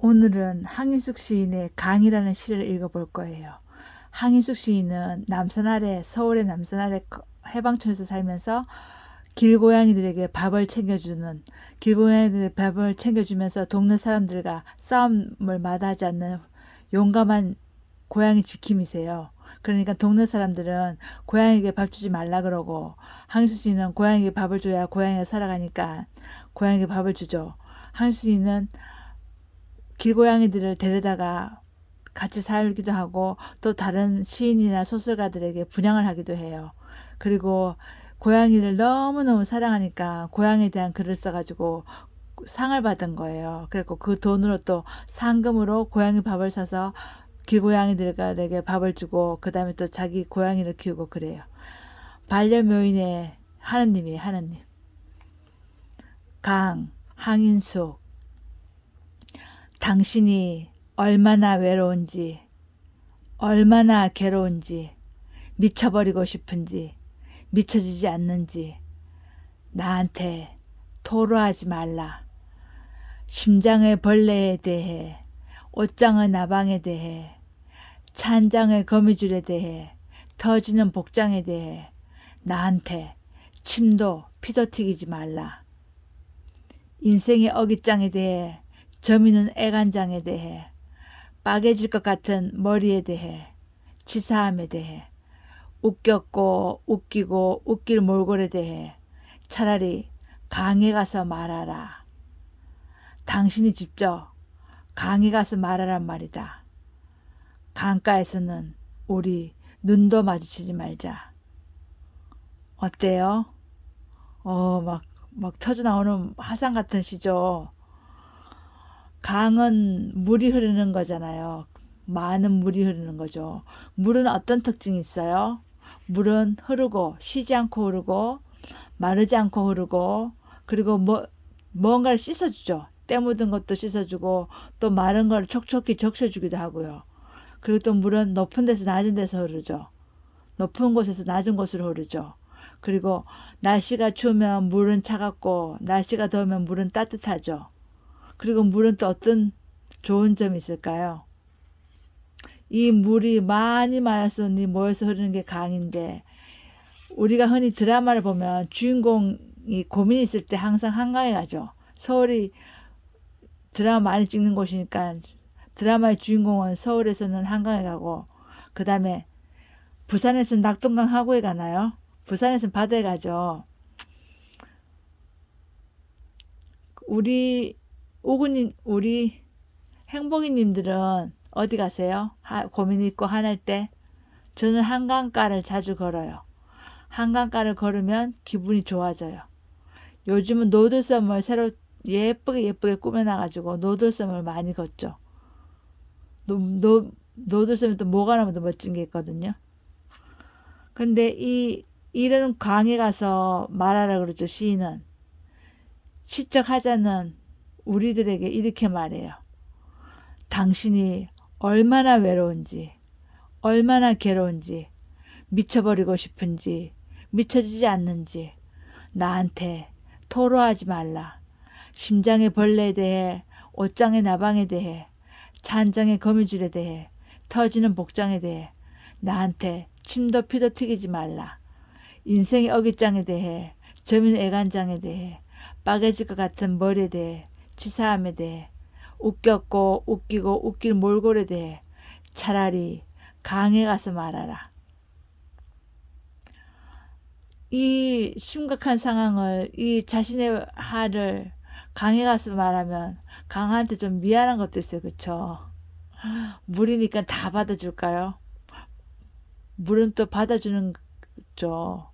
오늘은 항인숙 시인의 강이라는 시를 읽어볼 거예요. 항인숙 시인은 남산 아래 서울의 남산 아래 해방촌에서 살면서 길고양이들에게 밥을 챙겨주는 길고양이들의 밥을 챙겨주면서 동네 사람들과 싸움을 마다하지 않는 용감한 고양이 지킴이세요. 그러니까 동네 사람들은 고양이에게 밥 주지 말라 그러고 항수 씨는 고양이에게 밥을 줘야 고양이가 살아가니까 고양이에게 밥을 주죠. 항수 씨는 길고양이들을 데려다가 같이 살기도 하고 또 다른 시인이나 소설가들에게 분양을 하기도 해요. 그리고 고양이를 너무너무 사랑하니까 고양이에 대한 글을 써가지고 상을 받은 거예요. 그리고 그 돈으로 또 상금으로 고양이 밥을 사서 길고양이들에게 밥을 주고 그 다음에 또 자기 고양이를 키우고 그래요. 반려묘인의 하느님이 하느님. 강, 항인숙. 당신이 얼마나 외로운지, 얼마나 괴로운지, 미쳐버리고 싶은지, 미쳐지지 않는지, 나한테 토로하지 말라. 심장의 벌레에 대해, 옷장의 나방에 대해, 찬장의 거미줄에 대해, 터지는 복장에 대해, 나한테 침도 피도 튀기지 말라. 인생의 어깃장에 대해, 저미는 애간장에 대해, 빠개질 것 같은 머리에 대해, 치사함에 대해, 웃겼고 웃기고 웃길 몰골에 대해 차라리 강에 가서 말하라. 당신이 직접 강에 가서 말하란 말이다. 강가에서는 우리 눈도 마주치지 말자. 어때요? 어, 막, 막 터져 나오는 화상 같은 시죠. 강은 물이 흐르는 거잖아요. 많은 물이 흐르는 거죠. 물은 어떤 특징이 있어요? 물은 흐르고 쉬지 않고 흐르고 마르지 않고 흐르고 그리고 뭐 뭔가를 씻어주죠. 때 묻은 것도 씻어주고 또 마른 걸 촉촉히 적셔주기도 하고요. 그리고 또 물은 높은 데서 낮은 데서 흐르죠. 높은 곳에서 낮은 곳으로 흐르죠. 그리고 날씨가 추우면 물은 차갑고 날씨가 더우면 물은 따뜻하죠. 그리고 물은 또 어떤 좋은 점이 있을까요? 이 물이 많이 마여서 모여서 흐르는 게 강인데 우리가 흔히 드라마를 보면 주인공이 고민이 있을 때 항상 한강에 가죠. 서울이 드라마 많이 찍는 곳이니까 드라마의 주인공은 서울에서는 한강에 가고 그 다음에 부산에서는 낙동강 하구에 가나요? 부산에서는 바다에 가죠. 우리 오구님, 우리 행복이님들은 어디 가세요? 하, 고민 있고 화날 때? 저는 한강가를 자주 걸어요. 한강가를 걸으면 기분이 좋아져요. 요즘은 노들섬을 새로 예쁘게 예쁘게 꾸며놔가지고 노들섬을 많이 걷죠. 노, 노, 노들섬에 또또 멋진 게 있거든요. 근데 이, 이런 강에 가서 말하라 그러죠, 시인은. 시적 하자는 우리들에게 이렇게 말해요. 당신이 얼마나 외로운지, 얼마나 괴로운지, 미쳐버리고 싶은지, 미쳐지지 않는지, 나한테 토로하지 말라. 심장의 벌레에 대해, 옷장의 나방에 대해, 찬장의 거미줄에 대해, 터지는 복장에 대해, 나한테 침도 피도 튀기지 말라. 인생의 어깃장에 대해, 저민 애간장에 대해, 빠개질 것 같은 머리에 대해, 치사함에 대해, 웃겼고 웃기고 웃길 몰골에 대해 차라리 강에 가서 말하라. 이 심각한 상황을 이 자신의 화를 강에 가서 말하면 강한테 좀 미안한 것도 있어요. 그쵸? 물이니까 다 받아줄까요? 물은 또 받아주는 죠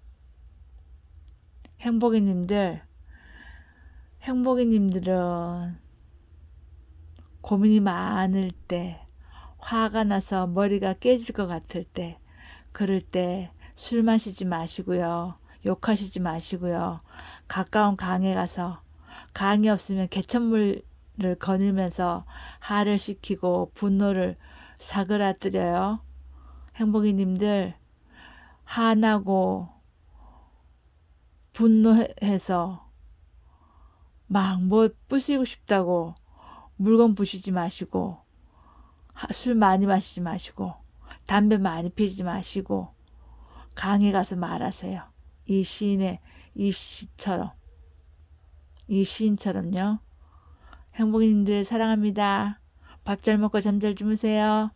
행복이님들 행복이님들은 고민이 많을 때, 화가 나서 머리가 깨질 것 같을 때, 그럴 때 술 마시지 마시고요. 욕하시지 마시고요. 가까운 강에 가서 강이 없으면 개천물을 거닐면서 화를 식히고 분노를 사그라뜨려요. 행복이님들 화나고 분노해서 막 뭐 부시고 싶다고 물건 부시지 마시고 하- 술 많이 마시지 마시고 담배 많이 피지 마시고 강에 가서 말하세요. 이 시인의 이 시처럼 이 시인처럼요. 행복인들 사랑합니다. 밥 잘 먹고 잠 잘 주무세요.